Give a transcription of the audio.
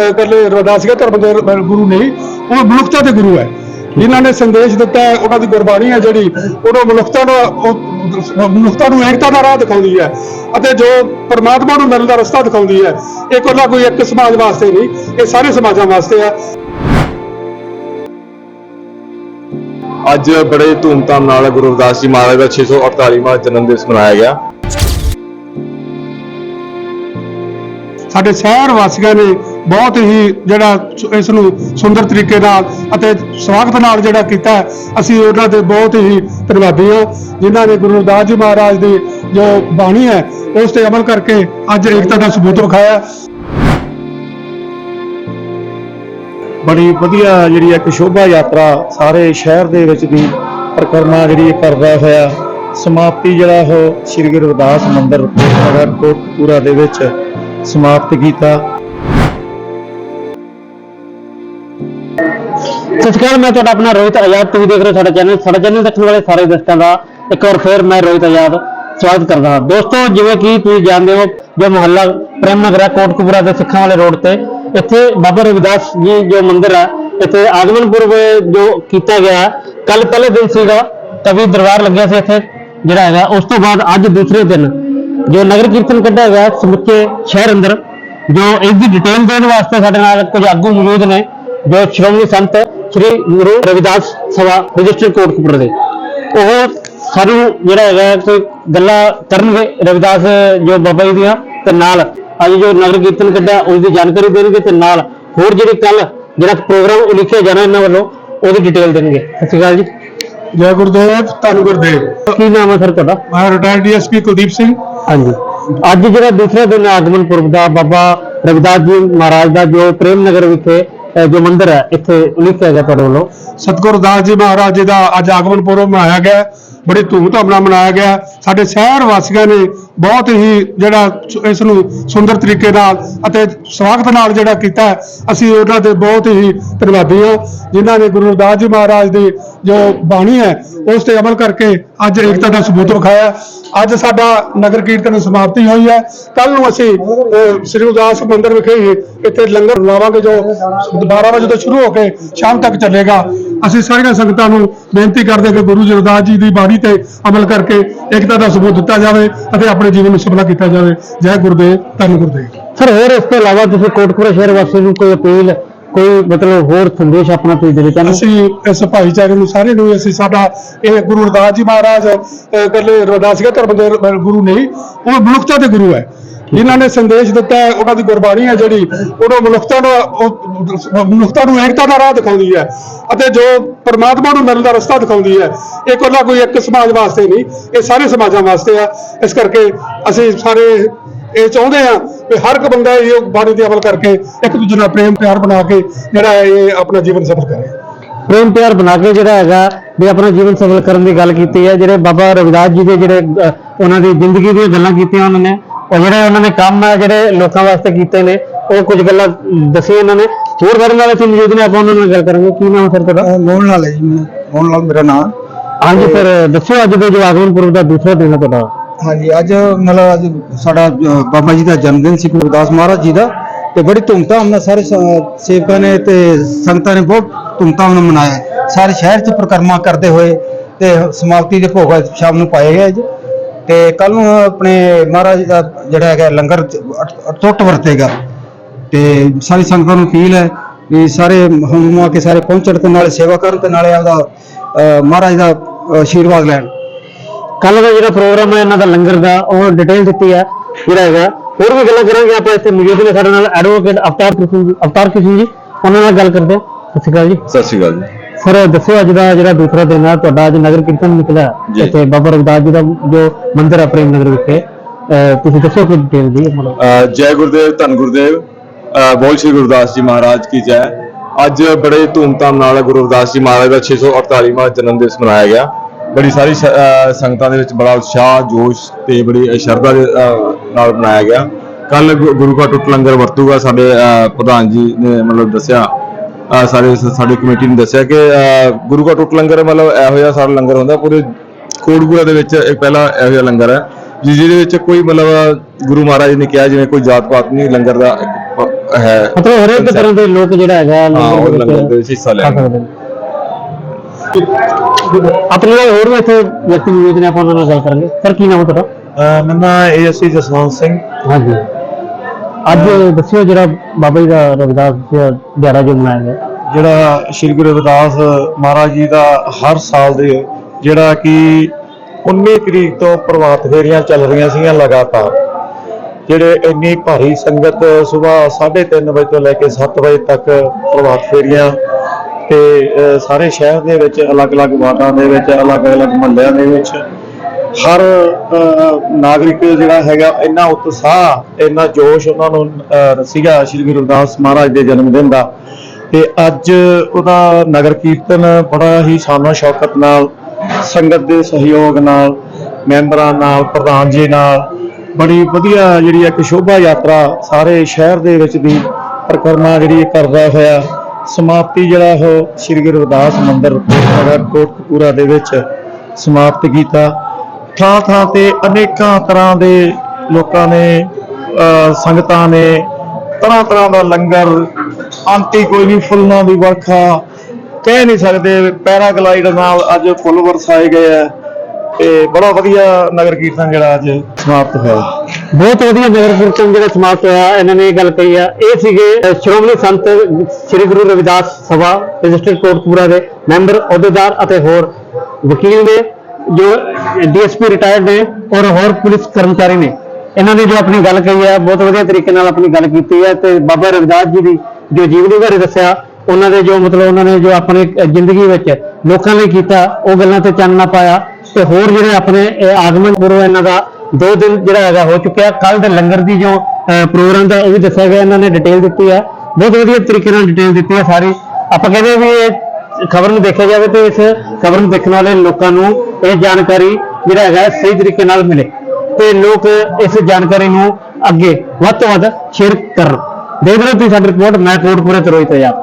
ਅਹ ਇਕੱਲੇ ਰਵਿਦਾਸੀਆ ਧਰਮ ਦੇ ਗੁਰੂ ਨਹੀਂ। ਉਹ ਮਨੁੱਖਤਾ ਦੇ ਗੁਰੂ ਹੈ। ਜਿਨ੍ਹਾਂ ਨੇ ਸੰਦੇਸ਼ ਦਿੱਤਾ ਹੈ, ਉਹਨਾਂ ਦੀ ਗੁਰਬਾਣੀ ਹੈ ਜਿਹੜੀ ਉਹਨਾਂ ਮਨੁੱਖਤਾ ਨੂੰ ਮਨੁੱਖਤਾ ਨੂੰ ਏਕਤਾ ਦਾ ਰਾਹ ਦਿਖਾਉਂਦੀ ਹੈ ਅਤੇ ਜੋ ਪਰਮਾਤਮਾ ਨੂੰ ਮਿਲਣ ਦਾ ਰਸਤਾ ਦਿਖਾਉਂਦੀ ਹੈ ਇਹ ਇਕੱਲਾ ਕੋਈ ਇੱਕ ਸਮਾਜ ਵਾਸਤੇ ਨਹੀਂ ਇਹ ਸਾਰੇ ਸਮਾਜਾਂ ਵਾਸਤੇ ਹੈ। ਅੱਜ ਬੜੇ ਧੂਮਧਾਮ ਨਾਲ ਗੁਰੂ ਰਵਿਦਾਸ ਜੀ ਮਹਾਰਾਜ ਦਾ 648ਵਾਂ ਜਨਮ ਦਿਵਸ ਮਨਾਇਆ ਗਿਆ। ਸਾਡੇ ਸ਼ਹਿਰ ਵਾਸੀਆਂ ਨੇ ਬਹੁਤ ਹੀ ਜਿਹੜਾ ਸ- ਇਸ ਨੂੰ ਸੁੰਦਰ ਤਰੀਕੇ ਨਾਲ ਅਤੇ ਸਵਾਗਤ ਨਾਲ ਜਿਹੜਾ ਕੀਤਾ ਅਸੀਂ ਉਹਨਾਂ ਦੇ ਬਹੁਤ ਹੀ ਧੰਨਵਾਦੀ ਹਾਂ, ਜਿਨ੍ਹਾਂ ਨੇ ਗੁਰੂ ਰਵਿਦਾਸ ਜੀ ਮਹਾਰਾਜ ਦੀ ਜੋ ਬਾਣੀ ਹੈ, ਉਸ ਤੇ ਅਮਲ ਕਰਕੇ ਅੱਜ ਏਕਤਾ ਦਾ ਸਬੂਤ ਵਿਖਾਇਆ। ਬੜੀ ਵਧੀਆ ਜਿਹੜੀ ਇੱਕ ਸ਼ੋਭਾ ਯਾਤਰਾ ਸਾਰੇ ਸ਼ਹਿਰ ਦੇ ਵਿੱਚ ਦੀ ਪਰਿਕਰਮਾ ਜਿਹੜੀ ਕਰਦਾ ਹੋਇਆ, ਸਮਾਪਤੀ ਜਿਹੜਾ ਉਹ ਸ੍ਰੀ ਗੁਰੂ ਰਵਿਦਾਸ ਮੰਦਿਰ, ਨਗਰ ਕੋਟਪੂਰਾ ਦੇ ਵਿੱਚ ਸਮਾਪਤ ਕੀਤਾ ਸਤਿ ਸ਼੍ਰੀ ਅਕਾਲ ਮੈਂ ਤੁਹਾਡਾ ਆਪਣਾ ਰੋਹਿਤ ਆਜ਼ਾਦ ਤੁਸੀਂ ਦੇਖ ਰਹੇ ਹੋ ਸਾਡਾ ਚੈਨਲ ਸਾਡਾ ਚੈਨਲ ਦੇਖਣ ਵਾਲੇ ਸਾਰੇ ਦਰਸ਼ਕਾਂ ਦਾ ਇੱਕ ਵਾਰ ਫੇਰ ਮੈਂ ਰੋਹਿਤ ਆਜ਼ਾਦ ਸਵਾਗਤ ਕਰਦਾ ਹਾਂ ਦੋਸਤੋ ਜਿਵੇਂ ਕਿ ਤੁਸੀਂ ਜਾਣਦੇ ਹੋ ਜੋ ਮੁਹੱਲਾ ਪ੍ਰੇਮ ਨਗਰ ਹੈ ਕੋਟਕਪੂਰਾ ਦੇ ਸਿੱਖਾਂ ਵਾਲੇ ਰੋਡ ਤੇ ਇੱਥੇ ਬਾਬਾ ਰਵਿਦਾਸ ਜੀ ਜੋ ਮੰਦਿਰ ਹੈ ਇੱਥੇ ਆਗਮਨ ਪੁਰਬ ਜੋ ਕੀਤਾ ਗਿਆ ਕੱਲ ਪਹਿਲੇ ਦਿਨ ਸੀਗਾ ਕਵੀ ਦਰਬਾਰ ਲੱਗਿਆ ਸੀ ਇੱਥੇ ਜਿਹੜਾ ਹੈਗਾ ਉਸ ਤੋਂ ਬਾਅਦ ਅੱਜ ਦੂਸਰੇ ਦਿਨ ਜੋ ਨਗਰ ਕੀਰਤਨ ਕੱਢਿਆ ਗਿਆ ਸਮੁੱਚੇ ਸ਼ਹਿਰ ਅੰਦਰ ਜੋ ਇਸ ਦੀ ਡਿਟੇਲ ਦੇਣ ਵਾਸਤੇ ਸਾਡੇ ਨਾਲ ਕੁਝ ਆਗੂ ਮੌਜੂਦ ਨੇ ਜੋ ਸ਼੍ਰੋਮਣੀ ਸੰਤ ਸ੍ਰੀ ਗੁਰੂ ਰਵਿਦਾਸ ਸਭਾ ਰਜਿਸਟਰ ਕੋਟਕਪੁਰ ਦੇ। ਉਹ ਸਾਨੂੰ ਜਿਹੜਾ ਹੈਗਾ ਕੋਈ ਗੱਲਾਂ ਕਰਨਗੇ ਰਵਿਦਾਸ ਜੋ ਬਾਬਾ ਜੀ ਦੀਆਂ ਤੇ ਨਾਲ ਅੱਜ ਜੋ ਨਗਰ ਕੀਰਤਨ ਕੱਢਿਆ ਉਸ ਦੀ ਜਾਣਕਾਰੀ ਦੇਣਗੇ ਤੇ ਨਾਲ ਹੋਰ ਜਿਹੜੇ ਕੱਲ ਜਿਹੜਾ ਪ੍ਰੋਗਰਾਮ ਉਲੀਕਿਆ ਜਾਣਾ ਇਹਨਾਂ ਵੱਲੋਂ ਉਹਦੀ ਡਿਟੇਲ ਦੇਣਗੇ। ਸਤਿ ਸ਼੍ਰੀ ਅਕਾਲ ਜੀ। ਜੈ ਗੁਰਦੇਵ ਧੰਨ ਗੁਰਦੇਵ। ਕੀ ਨਾਮ ਹੈ ਸਰ ਤੁਹਾਡਾ? ਮੈਂ ਰਿਟਾਇਰਡ ਡੀਐਸਪੀ ਕੁਲਦੀਪ ਸਿੰਘ। ਹਾਂਜੀ। ਅੱਜ ਜਿਹੜਾ ਦੂਸਰਾ ਦਿਨ ਹੈ ਆਗਮਨ ਪੁਰਬ ਦਾ ਬਾਬਾ ਰਵਿਦਾਸ ਜੀ ਮਹਾਰਾਜ ਦਾ ਜੋ ਪ੍ਰੇਮ ਨਗਰ ਵਿਖੇ ਅਹ ਜੋ ਮੰਦਿਰ ਹੈ ਇੱਥੇ ਉਲੀਕਿਆ ਗਿਆ ਤੁਹਾਡੇ ਵੱਲੋਂ। ਸਤਿਗੁਰੂ ਦਾਸ ਜੀ ਮਹਾਰਾਜ ਜੀ ਦਾ ਅੱਜ ਆਗਮਨ ਪੁਰਬ ਮਨਾਇਆ ਗਿਆ ਬੜੀ ਧੂਮਧਾਮ ਨਾਲ ਮਨਾਇਆ ਗਿਆ ਸਾਡੇ ਸ਼ਹਿਰ ਵਾਸੀਆਂ ਨੇ ਬਹੁਤ ਹੀ ਜਿਹੜਾ ਸ- ਇਸ ਨੂੰ ਸੁੰਦਰ ਤਰੀਕੇ ਨਾਲ ਅਤੇ ਸਵਾਗਤ ਨਾਲ ਜਿਹੜਾ ਕੀਤਾ ਹੈ, ਅਸੀਂ ਉਹਨਾਂ ਦੇ ਬਹੁਤ ਹੀ ਧੰਨਵਾਦੀ ਹਾਂ। ਜਿਨ੍ਹਾਂ ਨੇ ਗੁਰੂ ਰਵਿਦਾਸ ਜੀ ਮਹਾਰਾਜ ਦੀ ਜੋ ਬਾਣੀ ਹੈ, ਉਸ ਤੇ ਅਮਲ ਕਰਕੇ ਅੱਜ ਏਕਤਾ ਦਾ ਸਬੂਤ ਵਿਖਾਇਆ ਅੱਜ ਸਾਡਾ ਨਗਰ ਕੀਰਤਨ ਸਮਾਪਤੀ ਹੋਈ ਹੈ। ਕੱਲ ਨੂੰ ਅਸੀਂ ਸ੍ਰੀ ਉਦਾਸ ਮੰਦਿਰ ਵਿਖੇ ਹੀ ਇੱਥੇ ਲੰਗਰ ਲਾਵਾਂਗੇ ਜੋ 12 ਵਜੇ ਤੋਂ ਸ਼ੁਰੂ ਹੋ ਕੇ ਸ਼ਾਮ ਤੱਕ ਚੱਲੇਗਾ। ਅਸੀਂ ਸਾਰੀਆਂ ਸੰਗਤਾਂ ਨੂੰ ਬੇਨਤੀ ਕਰਦੇ ਕਿ ਗੁਰੂ ਜਗਦਾਸ ਜੀ ਦੀ ਬਾਣੀ ਤੇ ਅਮਲ ਕਰਕੇ ਏਕਤਾ ਦਾ ਸਬੂਤ ਦਿੱਤਾ ਜਾਵੇ ਅਤੇ ਆਪਣੇ ਜੀਵਨ ਨੂੰ ਸਫਲਾ ਕੀਤਾ ਜਾਵੇ। ਜੈ ਗੁਰਦੇਵ, ਧੰਨ ਗੁਰਦੇਵ। ਸਰ, ਹੋਰ ਇਸ ਤੋਂ ਇਲਾਵਾ ਤੁਸੀਂ ਕੋਟਕਪੁਰਾ ਸ਼ਹਿਰ ਵਾਸੀ ਨੂੰ ਕੋਈ ਅਪੀਲ ਕੋਈ ਮਤਲਬ ਹੋਰ ਸੰਦੇਸ਼ ਆਪਣਾ ਤੁਸੀਂ ਦੇਣਾ ਚਾਹੁੰਦੇ ਅਸੀਂ ਇਸ ਭਾਈਚਾਰੇ ਨੂੰ ਸਾਰੇ ਨੂੰ ਅਸੀਂ ਸਾਡਾ ਇਹ ਗੁਰੂ ਰਵਿਦਾਸ ਜੀ ਮਹਾਰਾਜ ਅਹ, ਇਕੱਲੇ ਰਵਿਦਾਸੀਆ ਧਰਮ ਦੇ ਗੁਰੂ ਨਹੀਂ ਉਹ ਮਨੁੱਖਤਾ ਦੇ ਗੁਰੂ ਹੈ। ਜਿਨ੍ਹਾਂ ਨੇ ਸੰਦੇਸ਼ ਦਿੱਤਾ ਹੈ, ਉਹਨਾਂ ਦੀ ਗੁਰਬਾਣੀ ਹੈ ਜਿਹੜੀ ਉਹਨਾਂ ਮਨੁੱਖਤਾ ਨੂੰ ਮਨੁੱਖਤਾ ਨੂੰ ਏਕਤਾ ਦਾ ਰਾਹ ਦਿਖਾਉਂਦੀ ਹੈ ਅਤੇ ਜੋ ਪਰਮਾਤਮਾ ਨੂੰ ਮਿਲਣ ਦਾ ਰਸਤਾ ਦਿਖਾਉਂਦੀ ਹੈ ਇਹ ਇਕੱਲਾ ਕੋਈ ਇੱਕ ਸਮਾਜ ਵਾਸਤੇ ਨਹੀਂ ਇਹ ਸਾਰੇ ਸਮਾਜਾਂ ਵਾਸਤੇ ਆ ਇਸ ਕਰਕੇ ਅਸੀਂ ਸਾਰੇ ਇਹ ਚਾਹੁੰਦੇ ਆ ਕਿ ਹਰ ਇੱਕ ਬੰਦਾ ਇਹ ਬਾਣੀ ਤੇ ਅਮਲ ਕਰਕੇ ਇੱਕ ਦੂਜੇ ਨਾਲ ਪ੍ਰੇਮ ਪਿਆਰ ਬਣਾ ਕੇ ਜਿਹੜਾ ਇਹ ਆਪਣਾ ਜੀਵਨ ਸਫਲ ਕਰੇ। ਪ੍ਰੇਮ ਪਿਆਰ ਬਣਾ ਕੇ ਜਿਹੜਾ ਹੈਗਾ ਵੀ ਆਪਣਾ ਜੀਵਨ ਸਫਲ ਕਰਨ ਦੀ ਗੱਲ ਕੀਤੀ ਹੈ। ਜਿਹੜੇ ਬਾਬਾ ਰਵਿਦਾਸ ਜੀ ਦੇ ਜਿਹੜੇ ਉਹਨਾਂ ਦੀ ਜ਼ਿੰਦਗੀ ਦੀਆਂ ਗੱਲਾਂ ਕੀਤੀਆਂ ਉਹਨਾਂ ਨੇ ਉਹ ਜਿਹੜੇ ਉਹਨਾਂ ਨੇ ਕੰਮ ਹੈ ਜਿਹੜੇ ਲੋਕਾਂ ਵਾਸਤੇ ਕੀਤੇ ਨੇ ਉਹ ਕੁਝ ਗੱਲਾਂ ਦੱਸੀਆਂ ਉਹਨਾਂ ਨੇ। ਹੋਰ ਕਰਨ ਵਾਲੇ ਸੀ ਮੌਜੂਦ ਨੇ ਆਪਾਂ ਉਹਨਾਂ ਨਾਲ ਗੱਲ ਕਰਾਂਗੇ। ਕੀ ਨਾਮ ਸਰ ਤੁਹਾਡਾ? ਮੋਹਨ ਲਾਲ ਹੈ ਜੀ ਮੈਂ। ਮੋਹਨ ਲਾਲ ਮੇਰਾ ਨਾਮ। ਹਾਂਜੀ ਸਰ ਦੱਸੋ ਅੱਜ ਦੇ ਜੋ ਆਗਮਨ ਪੁਰਬ ਦਾ ਦੂਸਰਾ ਦਿਨ ਹੈ ਤੁਹਾਡਾ। ਹਾਂਜੀ ਅੱਜ ਮਤਲਬ ਅੱਜ ਸਾਡਾ ਅ, ਬਾਬਾ ਜੀ ਦਾ ਜਨਮ ਦਿਨ ਸੀ ਗੁਰੂ ਰਵਿਦਾਸ ਮਹਾਰਾਜ ਜੀ ਦਾ ਤੇ ਬੜੀ ਧੂਮਧਾਮ ਨਾਲ ਸਾਰੇ ਸ- ਸੇਵਕਾਂ ਨੇ ਤੇ ਸੰਗਤਾਂ ਨੇ ਬਹੁਤ ਧੂਮਧਾਮ ਨਾਲ ਮਨਾਇਆ। ਸਾਰੇ ਸ਼ਹਿਰ 'ਚ ਪ੍ਰਕਰਮਾ ਕਰਦੇ ਹੋਏ ਤੇ ਸਮਾਪਤੀ ਦੇ ਭੋਗ ਸ਼ਾਮ ਨੂੰ ਪਾਏ ਗਏ ਅੱਜ। ਤੇ ਕੱਲ ਨੂੰ ਆਪਣੇ ਮਹਾਰਾਜ ਦਾ ਜਿਹੜਾ ਹੈਗਾ ਲੰਗਰ ਅਟ- ਅਟੁੱਟ ਵਰਤੇਗਾ। ਤੇ ਸਾਰੀ ਸੰਗਤਾਂ ਨੂੰ ਅਪੀਲ ਹੈ ਵੀ ਸਾਰੇ ਹੁਣ ਕੇ ਸਾਰੇ ਪਹੁੰਚਣ ਤੇ ਨਾਲੇ ਸੇਵਾ ਕਰਨ ਤੇ ਨਾਲੇ ਆਪਦਾ ਅ, ਮਹਾਰਾਜ ਦਾ ਅ, ਆਸ਼ੀਰਵਾਦ ਲੈਣ। ਕੱਲ ਦਾ ਜਿਹੜਾ ਪ੍ਰੋਗਰਾਮ ਹੈ ਇਹਨਾਂ ਦਾ ਲੰਗਰ ਦਾ ਉਹ ਡਿਟੇਲ ਦਿੱਤੀ ਹੈ ਜਿਹੜਾ ਹੈਗਾ। ਹੋਰ ਵੀ ਗੱਲਾਂ ਕਰਾਂਗੇ ਆਪਾਂ ਇੱਥੇ ਮੌਜੂਦ ਨੇ ਸਾਡੇ ਨਾਲ ਐਡਵੋਕੇਟ ਅਵਤਾਰ ਕਿਸ਼ਨ ਜੀ ਅਵਤਾਰ ਕਿਸ਼ਨ ਜੀ ਉਹਨਾਂ ਨਾਲ ਗੱਲ ਕਰਦੇ ਹਾਂ। ਸਤਿ ਸ਼੍ਰੀ ਅਕਾਲ ਜੀ। ਸਤਿ ਸ਼੍ਰੀ ਅਕਾਲ ਜੀ। ਸਰ ਦੱਸੋ ਅੱਜ ਦਾ ਜਿਹੜਾ ਦੂਸਰਾ ਦਿਨ ਹੈ ਤੁਹਾਡਾ ਅੱਜ ਨਗਰ ਕੀਰਤਨ ਨਿਕਲਿਆ। ਇੱਥੇ ਬਾਬਾ ਰਵਿਦਾਸ ਜੀ ਦਾ ਜੋ ਮੰਦਿਰ ਹੈ ਪ੍ਰੇਮ ਨਗਰ ਵਿਖੇ। ਤੁਸੀਂ ਦੱਸੋ ਕੋਈ ਡਿਟੇਲ ਅ, ਜੈ ਗੁਰਦੇਵ ਧੰਨ ਗੁਰਦੇਵ। ਬੋਲ ਸ਼੍ਰੀ ਗੁਰਦਾਸ ਜੀ ਮਹਾਰਾਜ ਕੀ ਜੈ। ਅੱਜ ਬੜੇ ਧੂਮਧਾਮ ਨਾਲ ਗੁਰੂ ਰਵਿਦਾਸ ਜੀ ਮਹਾਰਾਜ ਦਾ 648ਵਾਂ ਜਨਮ ਦਿਵਸ ਮਨਾਇਆ ਗਿਆ। ਬੜੀ ਸਾਰੀ ਸੰਗਤਾਂ ਦੇ ਵਿੱਚ ਬੜਾ ਉਤਸ਼ਾਹ ਜੋਸ਼ ਤੇ ਬੜੀ ਸ਼ਰਧਾ ਦੇ ਨਾਲ ਮਨਾਇਆ ਗਿਆ। ਕੱਲ ਗੁਰੂ ਕਾ ਟੁੱਟ ਲੰਗਰ ਵਰਤੂਗਾ ਸਾਡੇ ਪ੍ਰਧਾਨ ਜੀ ਨੇ ਮਤਲਬ ਦੱਸਿਆ ਸਾਰੇ ਸਾਡੀ ਕਮੇਟੀ ਨੇ ਦੱਸਿਆ ਕਿ ਗੁਰੂ ਕਾ ਟੁੱਟ ਲੰਗਰ ਮਤਲਬ ਇਹੋ ਜਿਹਾ ਸਾਰਾ ਲੰਗਰ ਹੁੰਦਾ ਪੂਰੇ ਕੋਟਪੂਰਾ ਦੇ ਵਿੱਚ ਇੱਕ ਪਹਿਲਾ ਇਹੋ ਜਿਹਾ ਲੰਗਰ ਹੈ ਜਿ- ਜਿਹਦੇ ਵਿੱਚ ਕੋਈ ਮਤਲਬ ਗੁਰੂ ਮਹਾਰਾਜ ਨੇ ਕਿਹਾ ਜਿਵੇਂ ਕੋਈ ਜਾਤ ਪਾਤ ਨਹੀਂ ਲੰਗਰ ਦਾ ਹੈ। ਮਤਲਬ ਹਰੇਕ ਤਰ੍ਹਾਂ ਦੇ ਲੋਕ ਜਿਹੜਾ ਹੈਗਾ ਲੰਗਰ ਦੇ ਦੇ ਵਿੱਚ ਹਿੱਸਾ ਸਕਦੇ ਨੇ। ਆਪਣੇ ਨਾਲ ਹੋਰ ਵੀ ਇੱਥੇ ਵਿਅਕਤੀ ਮੌਜੂਦ ਨੇ ਆਪਾਂ ਉਹਨਾਂ ਨਾਲ ਗੱਲ ਕਰਾਂਗੇ। ਸਰ ਕੀ ਨਾਮ ਹੈ ਤੁਹਾਡਾ? ਮੇਰਾ ਨਾਮ ਏਐਸਸੀ ਜਸਵੰਤ ਸਿੰਘ। ਹਾਂਜੀ। ਅੱਜ ਦੱਸਿਓ ਜਿਹੜਾ ਬਾਬਾ ਜੀ ਦਾ ਰਵਿਦਾਸ ਜੀ ਦਿਹਾੜਾ ਜੋ ਮਨਾਇਆ ਗਿਆ। ਜਿਹੜਾ ਸ੍ਰੀ ਗੁਰੂ ਰਵਿਦਾਸ ਮਹਾਰਾਜ ਜੀ ਦਾ ਹਰ ਸਾਲ ਦੇ ਜਿਹੜਾ ਕਿ 19 ਤਰੀਕ ਤੋਂ ਪ੍ਰਭਾਤ ਫੇਰੀਆਂ ਚੱਲ ਰਹੀਆਂ ਸੀਗੀਆਂ ਲਗਾਤਾਰ ਜਿਹੜੇ ਇੰਨੀ ਭਾਰੀ ਸੰਗਤ ਸਵੇਰ 3:30 ਵਜੇ ਤੋਂ ਲੈ ਕੇ 7 ਵਜੇ ਤੱਕ ਪ੍ਰਭਾਤ ਫੇਰੀਆਂ ਤੇ ਸਾਰੇ ਸ਼ਹਿਰ ਦੇ ਵਿੱਚ ਅਲੱਗ-ਅਲੱਗ ਵਾਰਡਾਂ ਦੇ ਵਿੱਚ, ਅਲੱਗ-ਅਲੱਗ ਮਹੱਲਿਆਂ ਦੇ ਵਿੱਚ, ਹਰ ਨਾਗਰਿਕ ਜਿਹੜਾ ਹੈਗਾ, ਇੰਨਾ ਉਤਸ਼ਾਹ, ਇੰਨਾ ਜੋਸ਼ ਉਹਨਾਂ ਨੂੰ ਸੀਗਾ ਸ੍ਰੀ ਗੁਰੂ ਰਵਿਦਾਸ ਮਹਾਰਾਜ ਦੇ ਜਨਮ ਦਿਨ ਦਾ। ਤੇ ਅੱਜ ਉਹਦਾ ਨਗਰ ਕੀਰਤਨ ਬੜਾ ਹੀ ਸ਼ਾਨੋ ਸ਼ੌਕਤ ਨਾਲ, ਸੰਗਤ ਦੇ ਸਹਿਯੋਗ ਨਾਲ, ਮੈਂਬਰਾਂ ਨਾਲ, ਪ੍ਰਧਾਨ ਜੀ ਨਾਲ, ਬੜੀ ਵਧੀਆ ਜਿਹੜੀ ਇੱਕ ਸ਼ੋਭਾ ਯਾਤਰਾ ਸਾਰੇ ਸ਼ਹਿਰ ਦੇ ਵਿੱਚ ਦੀ ਪਰਕਰਮਾ ਜਿਹੜੀ ਇਹ ਕਰਦਾ ਹੋਇਆ। ਸਮਾਪਤੀ ਜਿਹੜਾ ਉਹ ਸ੍ਰੀ ਗੁਰੂ ਰਵਿਦਾਸ ਮੰਦਿਰ ਨਗਰ ਕੋਟਕਪੂਰਾ ਦੇ ਵਿੱਚ ਸਮਾਪਤ ਕੀਤਾ। ਥਾਂ ਥਾਂ ਤੇ ਅਨੇਕਾਂ ਤਰ੍ਹਾਂ ਦੇ ਲੋਕਾਂ ਨੇ, ਅਹ, ਸੰਗਤਾਂ ਨੇ ਤਰ੍ਹਾਂ ਤਰ੍ਹਾਂ ਦਾ ਲੰਗਰ, ਆਂਟੀ ਕੋਈ ਵੀ ਫੁੱਲਾਂ ਦੀ ਵਰਖਾ ਕਹਿ ਨਹੀਂ ਸਕਦੇ, ਪੈਰਾਗਲਾਈਡ ਨਾਲ ਅੱਜ ਫੁੱਲ ਵਰਸਾਏ ਗਏ ਆ ਤੇ ਬੜਾ ਵਧੀਆ ਨਗਰ ਕੀਰਤਨ ਜਿਹੜਾ ਅੱਜ ਸਮਾਪਤ ਹੋਇਆ। ਬਹੁਤ ਵਧੀਆ ਨਗਰ ਕੀਰਤਨ ਜਿਹੜਾ ਸਮਾਪਤ ਹੋਇਆ, ਇਹਨਾਂ ਨੇ ਇਹ ਗੱਲ ਕਹੀ ਆ। ਇਹ ਸੀਗੇ ਸ਼੍ਰੋਮਣੀ ਸੰਤ ਸ੍ਰੀ ਗੁਰੂ ਰਵਿਦਾਸ ਸਭਾ, ਰਜਿਸਟਰਡ ਕੋਟਕਪੂਰਾ ਦੇ ਮੈਂਬਰ, ਅਹੁਦੇਦਾਰ ਅਤੇ ਹੋਰ ਵਕੀਲ ਨੇ, ਜੋ ਡੀਐਸਪੀ ਰਿਟਾਇਰਡ ਨੇ ਔਰ ਹੋਰ ਪੁਲਿਸ ਕਰਮਚਾਰੀ ਨੇ। ਇਹਨਾਂ ਨੇ ਜੋ ਆਪਣੀ ਗੱਲ ਕਹੀ ਹੈ ਬਹੁਤ ਵਧੀਆ ਤਰੀਕੇ ਨਾਲ ਆਪਣੀ ਗੱਲ ਕੀਤੀ ਹੈ ਤੇ ਬਾਬਾ ਰਵਿਦਾਸ ਜੀ ਦੀ ਜੋ ਜੀਵਨੀ ਬਾਰੇ ਦੱਸਿਆ, ਉਹਨਾਂ ਦੇ ਜੋ ਮਤਲਬ ਉਹਨਾਂ ਨੇ ਜੋ ਆਪਣੇ ਜ਼ਿੰਦਗੀ ਵਿੱਚ ਲੋਕਾਂ ਲਈ ਕੀਤਾ, ਉਹ ਗੱਲਾਂ ਤੇ ਚਾਨਣਾ ਪਾਇਆ ਤੇ ਹੋਰ ਜਿਹੜੇ ਆਪਣੇ ਆਗਮਨ ਗੁਰੂ ਇਹਨਾਂ ਦਾ ਦੋ ਦਿਨ ਜਿਹੜਾ ਹੈਗਾ ਹੋ ਚੁੱਕਿਆ। ਕੱਲ ਦੇ ਲੰਗਰ ਦੀ ਜੋ ਪ੍ਰੋਗਰਾਮ ਦਾ ਉਹ ਵੀ ਦੱਸਿਆ ਗਿਆ, ਇਹਨਾਂ ਨੇ ਡਿਟੇਲ ਦਿੱਤੀ ਹੈ। ਬਹੁਤ ਵਧੀਆ ਤਰੀਕੇ ਨਾਲ ਡਿਟੇਲ ਦਿੱਤੀ ਹੈ ਸਾਰੀ। ਆਪਾਂ ਕਹਿੰਦੇ ਹਾਂ ਵੀ ਇਹ ਖਬਰ ਨੂੰ ਦੇਖਿਆ ਜਾਵੇ ਤੇ ਇਸ ਖਬਰ ਨੂੰ ਦੇਖਣ ਵਾਲੇ ਲੋਕਾਂ ਨੂੰ ਇਹ ਜਾਣਕਾਰੀ ਜਿਹੜਾ ਹੈਗਾ ਸਹੀ ਤਰੀਕੇ ਨਾਲ ਮਿਲੇ। ਤੇ ਲੋਕ ਇਸ ਜਾਣਕਾਰੀ ਨੂੰ ਅੱਗੇ ਵੱਧ ਤੋਂ ਵੱਧ ਸ਼ੇਅਰ ਕਰਨ। ਦੇਖ ਰਹੇ ਹੋ ਤੁਸੀਂ ਸਾਡੀ ਰਿਪੋਰਟ ਮੈਂ ਕੋਟਪੁਰੇ ਤੋਂ ਰੋਹਿਤ ਆਜ਼ਾਦ